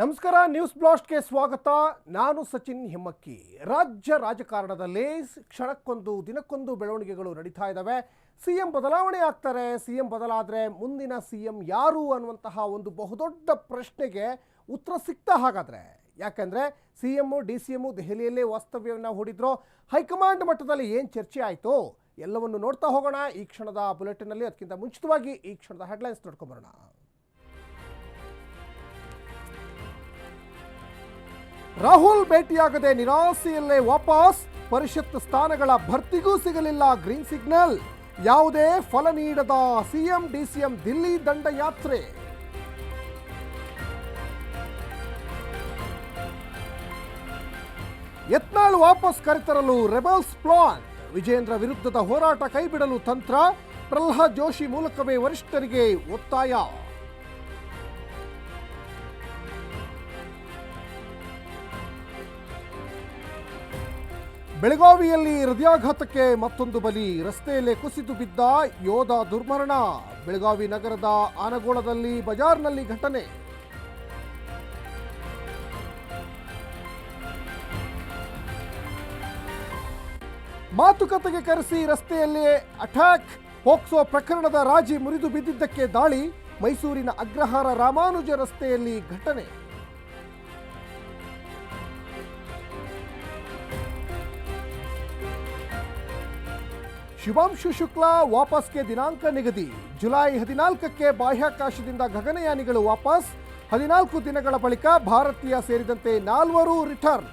ನಮಸ್ಕಾರ ನ್ಯೂಸ್ ಬ್ಲಾಸ್ಟ್ಗೆ ಸ್ವಾಗತ. ನಾನು ಸಚಿನ್ ಹಿಮ್ಮಕ್ಕಿ ರಾಜ್ಯ ರಾಜಕಾರಣದಲ್ಲಿ ಕ್ಷಣಕ್ಕೊಂದು, ದಿನಕ್ಕೊಂದು ಬೆಳವಣಿಗೆಗಳು ನಡೀತಾ ಇದ್ದಾವೆ ಸಿ ಎಂ ಬದಲಾವಣೆ ಆಗ್ತಾರೆ. ಸಿ ಎಂ ಬದಲಾದರೆ ಮುಂದಿನ ಸಿ ಎಂ ಯಾರು ಅನ್ನುವಂತಹ ಒಂದು ಬಹುದೊಡ್ಡ ಪ್ರಶ್ನೆಗೆ ಉತ್ತರ ಸಿಗ್ತಾ ಹಾಗಾದರೆ. ಯಾಕಂದರೆ C M D C M ದೆಹಲಿಯಲ್ಲೇ ವಾಸ್ತವ್ಯವನ್ನು ಹೂಡಿದ್ರು. ಹೈಕಮಾಂಡ್ ಮಟ್ಟದಲ್ಲಿ ಏನು ಚರ್ಚೆ ಆಯಿತು? ಎಲ್ಲವನ್ನು ನೋಡ್ತಾ ಹೋಗೋಣ. ಈ ಕ್ಷಣದ ಬುಲೆಟಿನಲ್ಲಿ ಅದಕ್ಕಿಂತ ಮುಂಚಿತವಾಗಿ ಈ ಕ್ಷಣದ ಹೆಡ್ಲೈನ್ಸ್ ನೋಡ್ಕೊಂಬರೋಣ. ರಾಹುಲ್ ಭೇಟಿಯಾಗದೆ ನಿರಾಸೆಯಲ್ಲೇ ವಾಪಸ್. ಪರಿಷತ್ ಸ್ಥಾನಗಳ ಭರ್ತಿಗೂ ಸಿಗಲಿಲ್ಲ ಗ್ರೀನ್ ಸಿಗ್ನಲ್. ಯಾವುದೇ ಫಲ ನೀಡದ ಸಿಎಂ, ಡಿಸಿಎಂ ದಿಲ್ಲಿ ದಂಡಯಾತ್ರೆ. ಯತ್ನಾಳ್ ವಾಪಸ್ ಕರೆತರಲು ರೆಬಲ್ಸ್ ಪ್ಲಾನ್. ವಿಜೇಂದ್ರ ವಿರುದ್ಧದ ಹೋರಾಟ ಕೈಬಿಡಲು ತಂತ್ರ. ಪ್ರಹ್ಲಾದ್ ಜೋಶಿ ಮೂಲಕವೇ ವರಿಷ್ಠರಿಗೆ ಒತ್ತಾಯ. ಬೆಳಗಾವಿಯಲ್ಲಿ ಹೃದಯಾಘಾತಕ್ಕೆ ಮತ್ತೊಂದು ಬಲಿ. ರಸ್ತೆಯಲ್ಲೇ ಕುಸಿದು ಬಿದ್ದ ಯೋಧ ದುರ್ಮರಣ. ಬೆಳಗಾವಿ ನಗರದ ಆನಗೋಳದಲ್ಲಿ ಬಜಾರ್ನಲ್ಲಿ ಘಟನೆ. ಮಾತುಕತೆಗೆ ಕರೆಸಿ ರಸ್ತೆಯಲ್ಲೇ ಅಟ್ಯಾಕ್ ಪೋಕ್ಸೋ ಪ್ರಕರಣದ ರಾಜಿ ಮುರಿದು ಬಿದ್ದಿದ್ದಕ್ಕೆ ದಾಳಿ. ಮೈಸೂರಿನ ಅಗ್ರಹಾರ ರಾಮಾನುಜ ರಸ್ತೆಯಲ್ಲಿ ಘಟನೆ. ಶಿವಾಂಶು ಶುಕ್ಲಾ ವಾಪಸ್ಗೆ ದಿನಾಂಕ ನಿಗದಿ. ಜುಲೈ ಹದಿನಾಲ್ಕಕ್ಕೆ ಬಾಹ್ಯಾಕಾಶದಿಂದ ಗಗನಯಾನಿಗಳು ವಾಪಸ್. ಹದಿನಾಲ್ಕು ದಿನಗಳ ಬಳಿಕ ಭಾರತೀಯ ಸೇರಿದಂತೆ ನಾಲ್ವರು ರಿಟರ್ನ್.